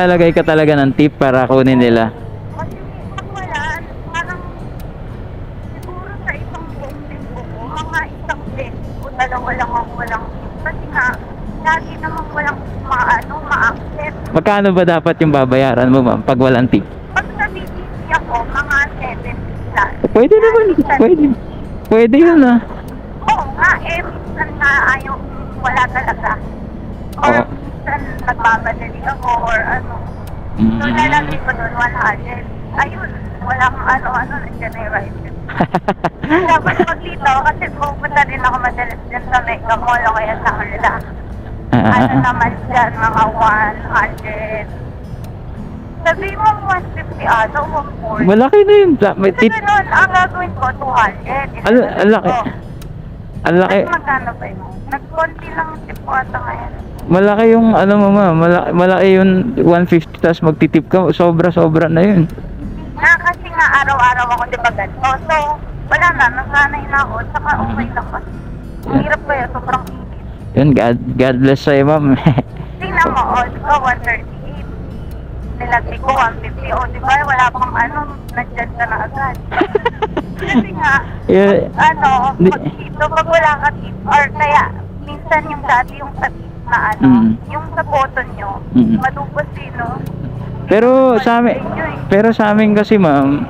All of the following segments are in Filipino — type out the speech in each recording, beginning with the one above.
Lalagay ka talaga ng tip para kunin nila. Kasi pag wala, parang siguro sa isang buong linggo ko, mga isang beses o dalawa lang ako walang tip. Kasi nga, lagi namang walang maano, ma-accept. Magkano ba dapat yung babayaran mo ma'am pag walang tip? Pag sa BTC ako, mga 70 plus. Pwede naman, pwede. Pwede yun ah. Oo nga, eh, minsan nga ayaw, wala talaga. Or Oo. Minsan nagmamadali ako or ano. So, Mm. lalagay ko doon 100. Ayun, walang ano-ano, nandiyan na yung rider. Dapat maglito kasi pupunta din ako madalas dyan sa Mega Mall o kaya sa kanila. Ano naman dyan, mga 100. Sabi mo 150 ano, 140. Malaki na yun. Da- May Kasi tip. ganun, ang gagawin ko, 200. Ang ang laki. Ang laki. Ay, magkano ba yun? Nagkonti lang tip ko ata ngayon. Malaki yung ano mo ma'am. Malaki, malaki yung 150 tapos magtitip ka. Sobra-sobra na yun. Na kasi nga araw-araw ako di ba ganito. So, wala na, nasanay na ako. Saka okay lang kasi. Ang hirap kaya, sobrang init. Yun, God, God bless sa'yo ma'am. Tingnan mo, o, di ba, 138. Nilagay ko 150. O, di ba, wala pang ano, nandyan ka na agad. kasi nga, Yeah. ano, pag dito, pag wala ka tip, or kaya, minsan yung dati yung tip na ano, Mm. yung sa button nyo, Mm. madupos din, no? Pero sa amin, pero sa amin kasi ma'am,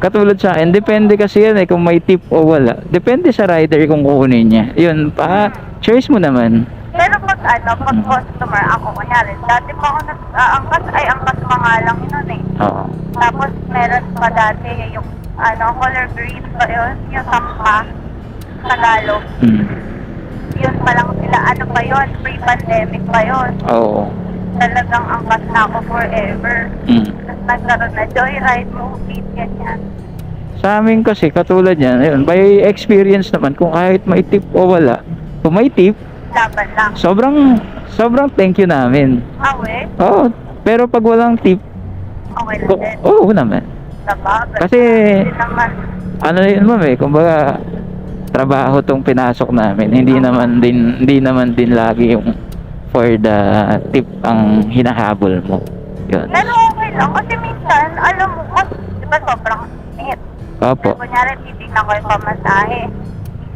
katulad sa akin, depende kasi yan eh kung may tip o wala. Depende sa rider kung kukunin niya. Yun, pa, choice mo naman. Pero pag ano, pag customer ako, kunyari, dati pa ako nag-aangkas, ay angkas pa nga lang yun eh. Oo. Tapos meron pa dati yung ano, color green pa yun, yung sampa, Tagalog. Mm. Yun pa lang ano pa yun, pre-pandemic pa yun. Oo. Talagang angkas na ako forever. Mm. Tapos nagkaroon na joyride, movie, ganyan. Sa amin kasi, katulad yan, ayun, by experience naman, kung kahit may tip o wala, kung may tip, Laban lang. sobrang, sobrang thank you namin. Awe, Oo, pero pag walang tip, okay lang ko- din. oo naman. Sabagay. Kasi- Hindi naman, Ano yun ma'am eh, kumbaga, trabaho tong pinasok namin. Hindi naman din, hindi naman din lagi yung for the tip ang hinahabol mo. Yun. pero okay lang. Kasi minsan, alam mo, kasi, di ba sobrang init. Opo. Kunyari, titignan ko yung pamasahe.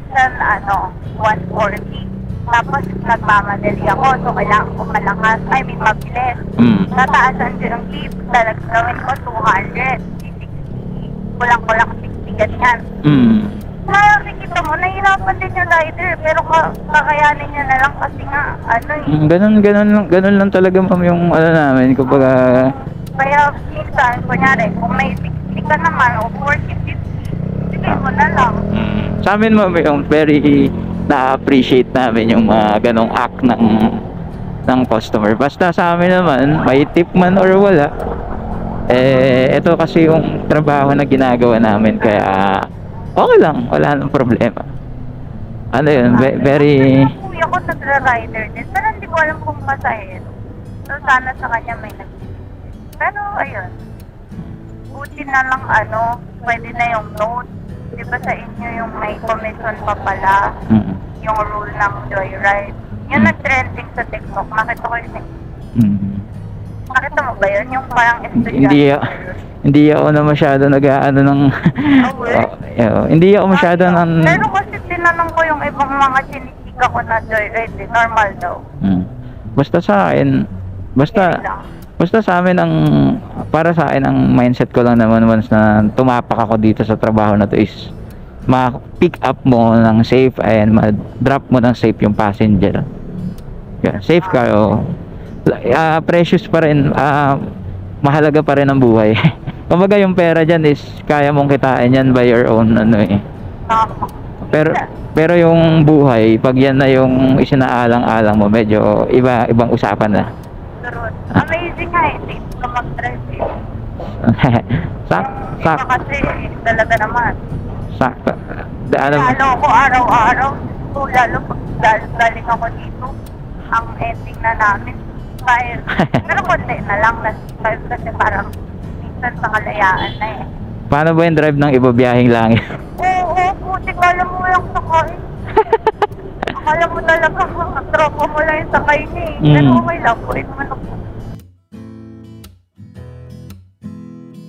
Minsan, ano, 140. Tapos, nagmamadali ako. So, kailangan ko malakas. I mean, mabilis. Mm. Tataasan ko yung tip. Talag gawin ko 200. 60. Kulang-kulang 60 ganyan. Mm. Nakikita mo, nahihirapan din yung rider. Pero ka- kakayanin niya na lang kasi nga, ano eh. Mm, Ganun, ganun, lang- ganun lang talaga ma'am yung ano namin. Kumbaga, Kaya, minsan, kunyari, kung may 60 ka naman, o 40, 50, sige mo na lang. sa amin ma'am yung very na-appreciate namin yung mga ganong act ng ng customer. Basta sa amin naman, may tip man or wala, eh, ito kasi yung trabaho na ginagawa namin kaya okay lang, wala nang problema. Ano yun, ve- very, Yung kuya ko nagra-rider din, pero hindi ko alam kung masahero. So, sana sa kanya may nag Pero, ayun. Buti na lang, ano, pwede na yung note. Di ba sa inyo yung may commission pa pala, mm, yung rule ng joyride. Yung nag-trending sa TikTok, nakita ko yun eh. mm. Nakita mo ba yun? Yung parang estudyante. Hindi, hindi ako na masyado nag-ano ng? Oh, hindi ako masyado ng, Pero kasi tinanong ko yung ibang mga chinisika ko na joyride, eh, normal daw. Mm. Basta sa akin, basta basta sa amin ang para sa akin ang mindset ko lang naman once na tumapak ako dito sa trabaho na to is ma-pick up mo ng safe and ma-drop mo ng safe yung passenger. Yan, safe ka oh. Ah, precious pa rin, ah, mahalaga pa rin ang buhay. Kumbaga yung pera diyan is kaya mong kitain yan by your own ano eh. Pero pero yung buhay, pag yan na yung isinaalang-alang mo, medyo iba ibang usapan na. Amazing eh. Safe ka mag-drive eh. sak sak kasi talaga naman. sakto. Da, ano, Lalo ako araw-araw. So, lalo pag dal- galing ako dito, ang ending na namin, five. Pero konti na lang, na five kasi parang minsan sa kalayaan na eh. paano ba yung drive ng iba biyaheng langit? Oo, oo, puti kala mo lang sakay. Akala mo talaga, tropa mo lang yung sakay niya eh. Pero Mm. okay lang, pwede naman ako